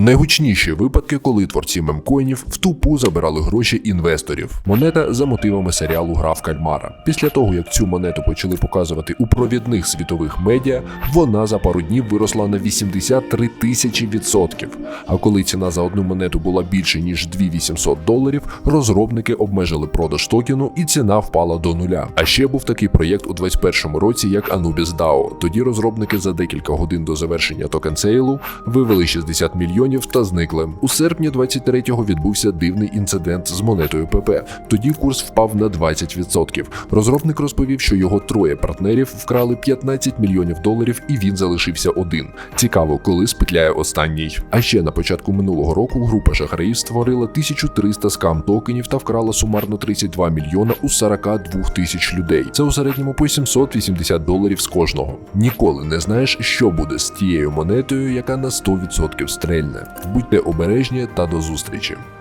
Найгучніші випадки, коли творці мемкоїнів в тупу забирали гроші інвесторів. Монета за мотивами серіалу Гра в кальмара. Після того, як цю монету почали показувати у провідних світових медіа, вона за пару днів виросла на 83 тисячі відсотків. А коли ціна за одну монету була більше ніж 2800 доларів, розробники обмежили продаж токену і ціна впала до нуля. А ще був такий проєкт у 2021 році, як Anubis DAO. Тоді розробники за декілька годин до завершення токен сейлу вивели 60 мільйонів та зникли. У серпні 23-го відбувся дивний інцидент з монетою ПП. Тоді курс впав на 20%. Розробник розповів, що його троє партнерів вкрали 15 мільйонів доларів, і він залишився один. Цікаво, коли спетляє останній. А ще на початку минулого року група шахраїв створила 1300 скам токенів та вкрала сумарно 32 мільйона у 42 тисяч людей. Це у середньому по 780 доларів з кожного. Ніколи не знаєш, що буде з тією монетою, яка на 100% стрельне. Будьте обережні та до зустрічі.